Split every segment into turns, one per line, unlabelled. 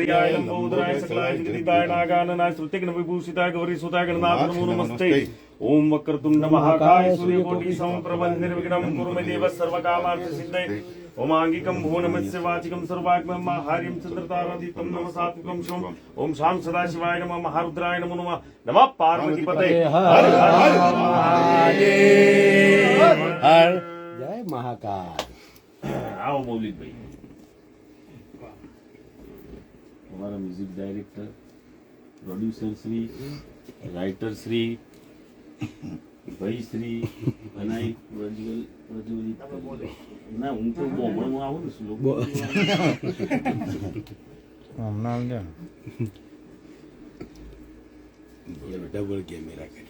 પ્રિયાય લંબોદરાય સકલાય જગદીતાય નાગાનનાય શ્રુતિગ્ન વિભૂષિતાય ગૌરી સુતાય ગણનાથ નમો નમસ્તે ઓમ વક્રતુંડ મહાકાય સૂર્યકોટિ સમપ્રભ નિર્વિઘ્નમ કુરુ મે દેવ સર્વકામાર્થ સિદ્ધય ઓમાંગિકમ ભુવનમસ્ય વાચિકમ સર્વાગ્મમ હાર્યમ ચંદ્રતારાદિતમ નમ સાત્વિકમ શોમ ઓમ શામ સદાશિવાય નમઃ મહારુદ્રાય નમો નમઃ નમઃ પાર્વતી પતે હર હર મહાદેવ
હર જય મહાકાળ
આવો મૌલિકભાઈ અમારા music director producer Shri writer Shri ભાઈ શ્રી અનાઈ પ્રજ્વલ પ્રજ્વલિત ના હું તો બોમણમાં આવું ને શ્લોક
હમણાં.
ડબલ કેમેરા કરી.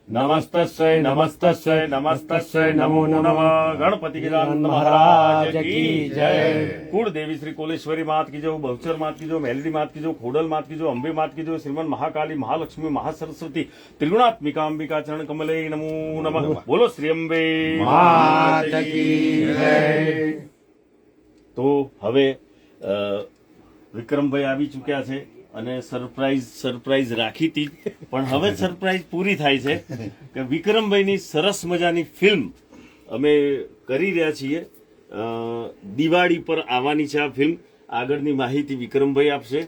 નમસ્તસ્ય નમસ્તસ્ય નમસ્તસ્ય નમો નમઃ ગણપતિ ગજાનંદ મહારાજ કી જય કુળ દેવી શ્રી કોલેશ્વરી માત કી જો બહુચર માત કી જો મેલડી માત કી જો ખોડલ માત કી જો અંબે માત કી જો શ્રીમન મહાકાલી મહાલક્ષ્મી મહાસરસ્વતી ત્રિગુણાત્મિકા અંબિકા ચરણ કમલે નમો નમઃ બોલો શ્રી અંબે
માત કી જય.
તો હવે વિક્રમભાઈ આવી ચૂક્યા છે અને સરપ્રાઈઝ સરપ્રાઈઝ રાખી હતી પણ હવે સરપ્રાઈઝ પૂરી થાય છે કે વિક્રમભાઈની સરસ મજાની ફિલ્મ અમે કરી રહ્યા છીએ. દિવાળી પર આવવાની છે આ ફિલ્મ. આગળની માહિતી વિક્રમભાઈ આપશે.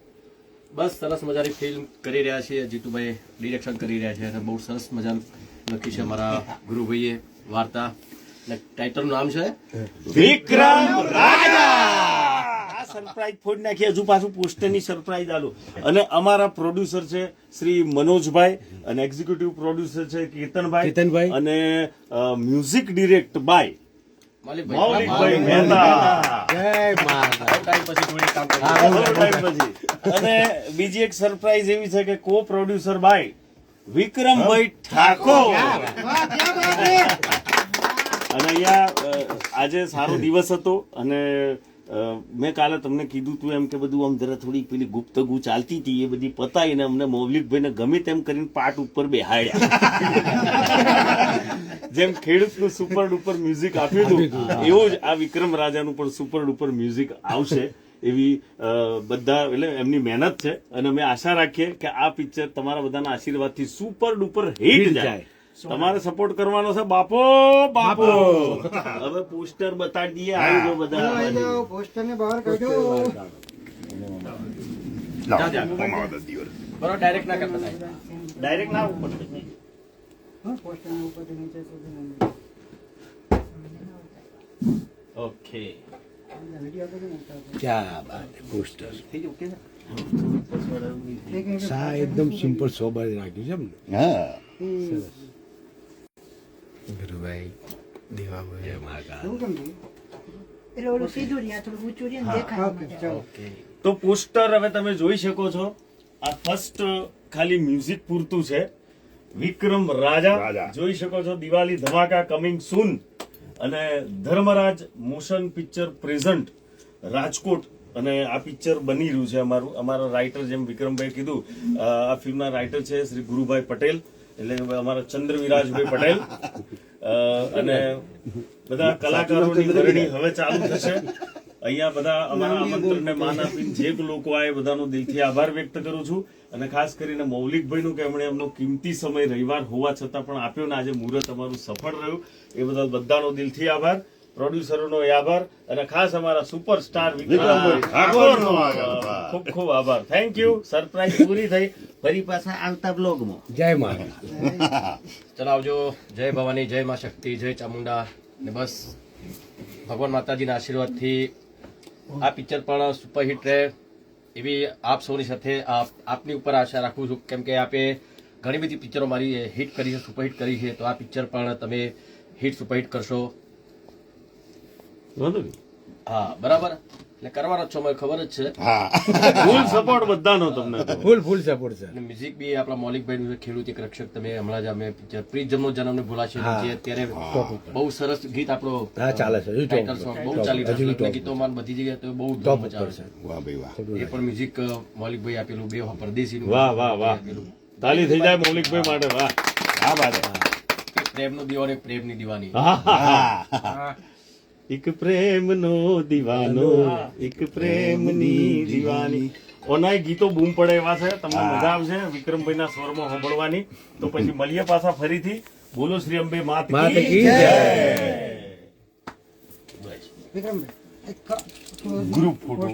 બસ સરસ મજાની ફિલ્મ કરી રહ્યા છીએ. જીતુભાઈ ડિરેક્શન કરી રહ્યા છે અને બહુ સરસ મજાનું લખી છે અમારા ગુરુભાઈએ વાર્તા. અને ટાઇટલનું નામ છે
વિક્રમ રાજા. સરપ્રાઈઝ ફોડી નાખી હજુ પાછું પોસ્ટરની સરપ્રાઈઝ આલો. અને અમારા પ્રોડ્યુસર છે શ્રી મનોજભાઈ અને એક્ઝિક્યુટિવ પ્રોડ્યુસર છે કેતનભાઈ
કેતનભાઈ.
અને મ્યુઝિક ડિરેક્ટ બાય
મૌલિકભાઈ.
મહેતા. અને બીજી એક સરપ્રાઈઝ એવી છે કે કો પ્રોડ્યુસર બાય વિક્રમભાઈ ઠાકોર. અને અહીંયા આજે સારો દિવસ હતો અને મેં કાલે તમને કીધું તું એમ કે બધું આમ જરા થોડી પેલી ગુપ્તગુ ચાલતી હતી એ બધી પતાવીને અમને મૌલિકભાઈને ગમે તેમ કરીને પાટ ઉપર બેહાડ્યા. જેમ ખેડૂતનું સુપર ડુપર મ્યુઝિક આપ્યું હતું એવું જ આ વિક્રમ રાજાનું પણ સુપર ડુપર મ્યુઝિક આવશે એવી બધા એટલે એમની મહેનત છે. અને અમે આશા રાખીએ કે આ પિક્ચર તમારા બધાના આશીર્વાદથી સુપર ડુપર હિટ જાય. તમારે સપોર્ટ કરવાનો છે? બાપો બાપો. હવે પોસ્ટર બતાડી દઈએ આવી જો બધા
બહાર કાઢો.
ડાયરેક્ટ ના કરતા
ડાયરેક્ટ ના ઉપર
હા, પોસ્ટરના નીચે સુધી
ઓકે.
બાત હે, પોસ્ટર. સા એકદમ સિમ્પલ સોબર રાખ્યું છે એમ ને ગુરુભાઈ દેવાભાઈ જય મહાકાળ
એવું કેમ
એટલે ઓલું સીધું રહ્યા થોડું ઊંચું રહ્યા દેખાય
ઓકે
તો પોસ્ટર હવે તમે જોઈ શકો છો. આ ફર્સ્ટ ખાલી મ્યુઝિક પૂરતું છે. વિક્રમ રાજા જોઈ શકો છો દિવાળી ધમાકા કમિંગ સૂન અને Dharmaraj motion picture present Rajkot. અને આ પિક્ચર બની રહ્યું છે અમારું. અમારા રાઇટર જેમ વિક્રમભાઈ કીધું આ ફિલ્મના રાઇટર છે શ્રી ગુરુભાઈ પટેલ. એટલે કે અમારા ચંદ્રવિરાજભાઈ પટેલ અને બધા કલાકારોની કરણી હવે ચાલુ થશે. અહીંયા બધા અમારા આમંત્રણને માન આપીને જે લોકો આ બધાનો દિલથી આભાર વ્યક્ત કરું છું. અને ખાસ કરીને મૌલિકભાઈનું કે એમણે એમનો કિંમતી સમય રવિવાર હોવા છતાં પણ આપ્યો ને આજે મુહૂર્ત અમારું સફળ રહ્યું. એ બદલ બધાનો દિલથી આભાર. પ્રોડ્યુસરોનો એ આભાર અને ખાસ અમારા સુપરસ્ટાર ખૂબ ખૂબ આભાર. થેન્ક યુ સરપ્રાઈઝ પૂરી થઈ. ફરી પાછા આવતા બ્લોગમાં
જય મા
ચલો આવજો. જય ભવાની જય મા શક્તિ જય ચામુંડા. ને બસ ભગવાન માતાજીના આશીર્વાદથી આ પિક્ચર પણ સુપરહિટ રહે. એવી આપ સૌની સાથે આપ આપની ઉપર આશા રાખું છું. કેમ કે આપે ઘણી બધી પિક્ચરો મારી હિટ કરી છે સુપરહિટ કરી છે. તો આ પિક્ચર પણ તમે હિટ સુપરહિટ કરશો.
વાંધો નહીં.
હા બરાબર. એટલે કરવાનો છો મને ખબર જ છે.
ફૂલ સપોર્ટ બધાનો તમને
ફૂલ ફૂલ સપોર્ટ છે
મ્યુઝિક બી આપણા મૌલિકભાઈ નું ખેડૂત એક રક્ષક તમે હમણાં જ અમે પ્રીતજમનો જન્મ ને ભૂલાશે. અત્યારે બહુ સરસ ગીત આપણો
ચાલે છે
ટાઇટલ સોંગ બહુ ચાલી રહ્યું છે ગીતો માન બધી જગ્યાએ તો બહુ ધૂમ મચાવે
છે.
છે
વાહ ભાઈ વાહ.
એ પણ મ્યુઝિક મૌલિકભાઈ આપેલું બે પરદેશી
વાહ વાહ વાહ. તાલી થઈ જાય મૌલિકભાઈ માટે વાહ.
આ વાત
પ્રેમનો દીવાનો એક પ્રેમની દીવાની.
એક પ્રેમનો દીવાનો એક પ્રેમની દીવાની. ઓનાય ગીતો બૂમ પડે એવા છે તમને મજા આવશે વિક્રમભાઈના સ્વરમાં સાંભળવાની તો પછી મળીએ પાછા ફરીથી. બોલો શ્રી અંબે માત
માત
કી જય.
વિક્રમભાઈ
ગ્રુપ ફોટો.